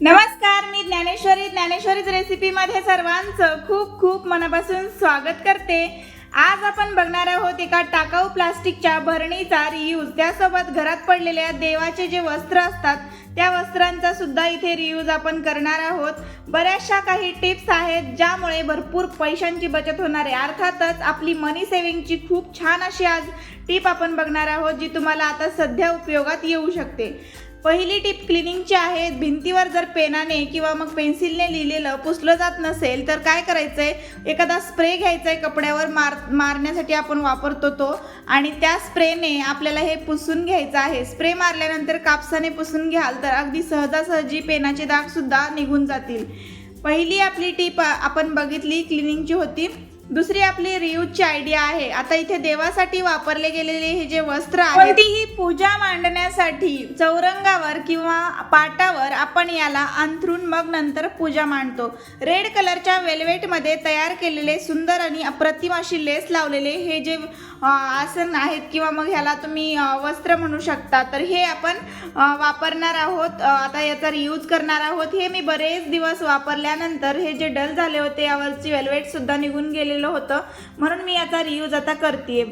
नमस्कार मी ज्ञानेश्वरी. ज्ञानेश्वरीच रेसिपीमध्ये सर्वांचं खूप खूप मनापासून स्वागत करते. आज आपण बघणार आहोत एका टाकाऊ प्लास्टिकच्या भरणीचा रियूज त्यासोबत घरात पडलेल्या देवाचे जे वस्त्र असतात त्या वस्त्रांचा सुद्धा इथे रियूज आपण करणार आहोत. बऱ्याचशा काही टिप्स आहेत ज्यामुळे भरपूर पैशांची बचत होणार आहे. अर्थातच आपली मनी सेविंगची खूप छान अशी आज टिप आपण बघणार आहोत जी तुम्हाला आता सध्या उपयोगात येऊ शकते. पहिली टिप क्लिनिंगची आहे. भिंतीवर जर पेनाने किंवा मग पेन्सिलने लिहिलेलं पुसलं जात नसेल तर काय करायचं आहे एखादा स्प्रे घ्यायचा आहे कपड्यावर मार मारण्यासाठी आपण वापरतो तो. आणि त्या स्प्रेने आपल्याला हे पुसून घ्यायचं आहे. स्प्रे मारल्यानंतर कापसाने पुसून घ्याल तर अगदी सहजासहजी पेनाचे दागसुद्धा निघून जातील. पहिली आपली टीप आपण बघितली क्लिनिंगची होती. दुसरी आपली रियूजची आयडिया आहे. आता इथे देवासाठी वापरले गेलेले हे जे वस्त्र आहे कोणतीही पूजा मांडण्यासाठी चौरंगावर किंवा पाटावर आपण याला अंथरून मग नंतर पूजा मांडतो. रेड कलरच्या वेल्वेटमध्ये तयार केलेले सुंदर आणि अप्रतिम अशी लेस लावलेले हे जे आसन आहेत किंवा मग ह्याला तुम्ही वस्त्र म्हणू शकता. तर हे आपण वापरणार आहोत. आता याचा रियूज करणार आहोत. हे मी बरेच दिवस वापरल्यानंतर हे जे डल झाले होते यावरची वेल्वेट सुद्धा निघून केलेलं होतं. म्हणून मी याचा रियूज आता करते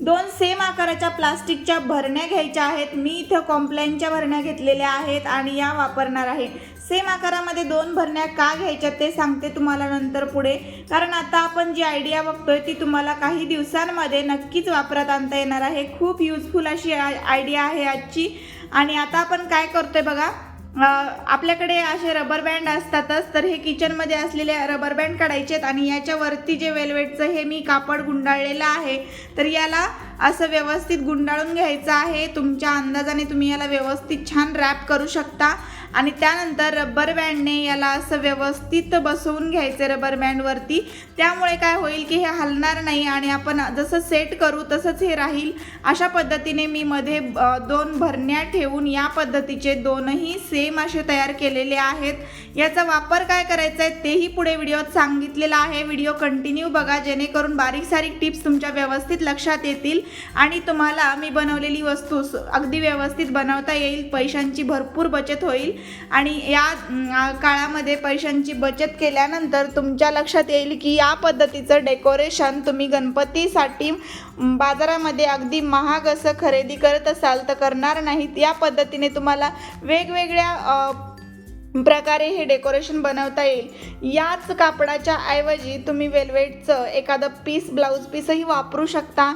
दोन सेम आकाराच्या प्लास्टिकच्या भरण्या घ्यायच्या आहेत. मी इथं कॉम्प्लेनच्या भरण्या घेतलेल्या आहेत आणि या वापरणार आहे. सेम आकारामध्ये दोन भरण्या का घ्यायच्या ते सांगते तुम्हाला नंतर पुढे. कारण आता आपण जी आयडिया बघतोय ती तुम्हाला काही दिवसांमध्ये नक्कीच वापरात आणता येणार आहे. खूप युजफुल अशी आयडिया आहे आजची. आणि आता आपण काय करतोय बघा. आपल्याकडे असे रबर बँड असतातच तर हे किचनमध्ये असलेले रबर बँड काढायचे आहेत आणि याच्यावरती जे वेल्वेटचं हे मी कापड गुंडाळलेलं आहे तर याला असं व्यवस्थित गुंडाळून घ्यायचं आहे. तुमच्या अंदाजाने तुम्ही याला व्यवस्थित छान रॅप करू शकता. आणि त्यानंतर रबर बँडने याला असं व्यवस्थित बसवून घ्यायचं रबर बँडवरती त्यामुळे काय होईल की हे हलणार नाही आणि आपण जसं सेट करू तसंच हे राहील. अशा पद्धतीने मी मध्ये दोन भरण्या ठेवून या पद्धतीचे दोनही सेम असे तयार केलेले आहेत. याचा वापर काय करायचा आहे तेही पुढे व्हिडिओत सांगितलेला आहे. व्हिडिओ कंटिन्यू बघा जेणेकरून बारीक सारीक टिप्स तुमच्या व्यवस्थित लक्षात येतील. आणि तुम्हाला मी बनवलेली वस्तू अगदी व्यवस्थित बनवता येईल. पैशांची भरपूर बचत होईल. आणि या काळामध्ये पैशांची बचत केल्यानंतर तुमच्या लक्षात येईल की या पद्धतीचं डेकोरेशन तुम्ही गणपतीसाठी बाजारामध्ये अगदी महाग असं खरेदी करत असाल तर करणार नाहीत. या पद्धतीने तुम्हाला वेगवेगळ्या प्रकारे हे डेकोरेशन बनवता येईल. याच कापडाच्या ऐवजी तुम्ही वेल्वेटचं एखादं पीस ब्लाऊज पीसही वापरू शकता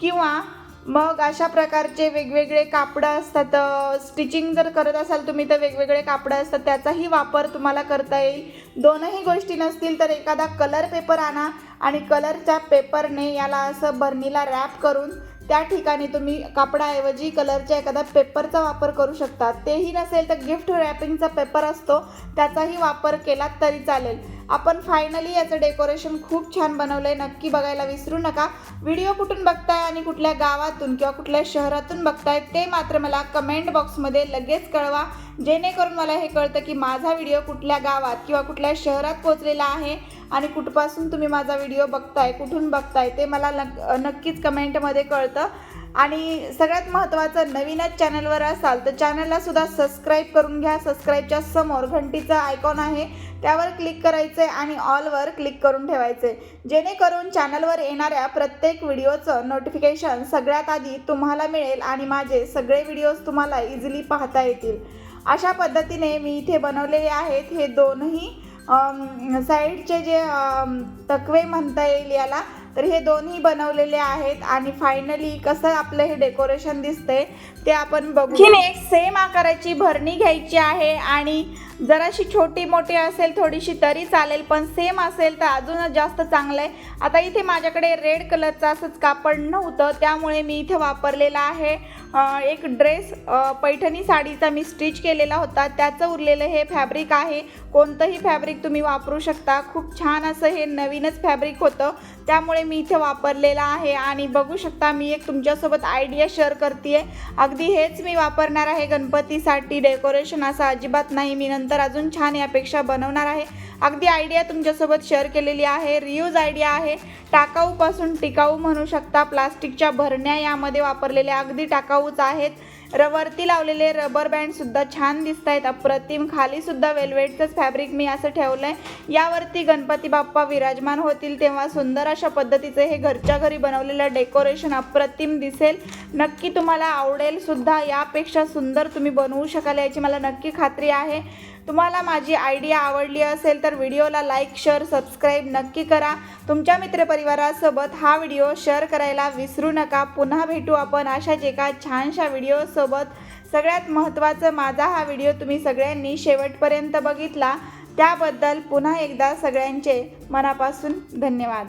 किंवा मग अशा प्रकारचे वेगवेगळे कापडं असतात. स्टिचिंग जर करत असाल तुम्ही तर वेगवेगळे कापडं असतात. त्याचाही वापर तुम्हाला करता येईल. दोनही गोष्टी नसतील तर एखादा कलर पेपर आणा आणि कलरच्या पेपरने याला असं बर्नीला रॅप करून त्या ठिकाणी तुम्ही कापडाऐवजी कलरच्या एखादा पेपरचा वापर करू शकता. तेही नसेल तर गिफ्ट रॅपिंगचा पेपर असतो. त्याचाही वापर केला तरी चालेल. आपण फायनली याचं डेकोरेशन खूप छान बनवलं आहे नक्की बघायला विसरू नका. व्हिडिओ कुठून बघताय आणि कुठल्या गावातून किंवा कुठल्या शहरातून बघताय ते मात्र मला कमेंट बॉक्समध्ये लगेच कळवा. जेणेकरून मला हे कळतं की माझा व्हिडिओ कुठल्या गावात किंवा कुठल्या शहरात पोहोचलेला आहे आणि कुठपासून तुम्ही माझा व्हिडिओ बघताय कुठून बघताय ते मला नक्कीच कमेंटमध्ये कळतं. आणि सगळ्यात महत्त्वाचं नवीनच चॅनलवर असाल तर चॅनलला सुद्धा सबस्क्राईब करून घ्या. सबस्क्राईबच्या समोर घंटीचं आयकॉन आहे. त्यावर क्लिक करायचं आहे आणि ऑलवर क्लिक करून ठेवायचे जेणेकरून चॅनलवर येणाऱ्या प्रत्येक व्हिडिओचं नोटिफिकेशन सगळ्यात आधी तुम्हाला मिळेल आणि माझे सगळे व्हिडिओज तुम्हाला इझिली पाहता येतील. अशा पद्धतीने मी इथे बनवलेले आहेत हे दोनही साईडचे जे तकवे म्हणता येईल याला तर हे दोन्ही बनवलेले आहेत आणि फायनली कसं आपलं हे डेकोरेशन दिसतंय ते आपण बघू. एक सेम आकाराची भरणी घ्यायची आहे आणि जराशी छोटी मोठी असेल थोडीशी तरी चालेल पण सेम असेल तर अजूनच जास्त चांगलं आहे. आता इथे माझ्याकडे रेड कलरचं असंच कापड नव्हतं त्यामुळे मी इथे वापरलेला आहे. एक ड्रेस पैठणी साडीचा मी स्टिच केलेला होता त्याचं उरलेलं हे फॅब्रिक आहे. कोणतंही फॅब्रिक तुम्ही वापरू शकता. खूप छान असं हे नवीनच फॅब्रिक होतं. त्यामुळे मी इथे वापरलेलं आहे. आणि बघू शकता मी एक तुमच्यासोबत आयडिया शेअर करते अगदी हेच मी वापरणार आहे. गणपतीसाठी डेकोरेशन असं अजिबात नाही. मी नंतर अजून छान यापेक्षा बनवणार आहे. अगदी आयडिया तुमच्यासोबत शेअर केलेली आहे. रियूज आयडिया आहे. टाकाऊपासून टिकाऊ म्हणू शकता. प्लास्टिकच्या भरण्या यामध्ये वापरलेल्या अगदी टाकाऊच आहेत. वरती लावलेले रबर बँड सुद्धा छान दिसत आहेत अप्रतिम खाली सुद्धा वेल्वेटचंच फॅब्रिक मी असं ठेवलं आहे यावरती गणपती बाप्पा विराजमान होतील तेव्हा सुंदर अशा पद्धतीचे हे घरच्या घरी बनवलेलं डेकोरेशन अप्रतिम दिसेल. नक्की तुम्हाला आवडेल सुद्धा. यापेक्षा सुंदर तुम्ही बनवू शकाल याची मला नक्की खात्री आहे. तुम्हाला माझी आयडिया आवडली असेल तर व्हिडिओला लाईक शेअर सबस्क्राईब नक्की करा. तुमच्या मित्रपरिवारासोबत हा व्हिडिओ शेअर करायला विसरू नका. पुन्हा भेटू आपण अशाच एका छानशा व्हिडिओसोबत सगळ्यात महत्त्वाचं माझा हा व्हिडिओ तुम्ही सगळ्यांनी शेवटपर्यंत बघितला. त्याबद्दल पुन्हा एकदा सगळ्यांचे मनापासून धन्यवाद.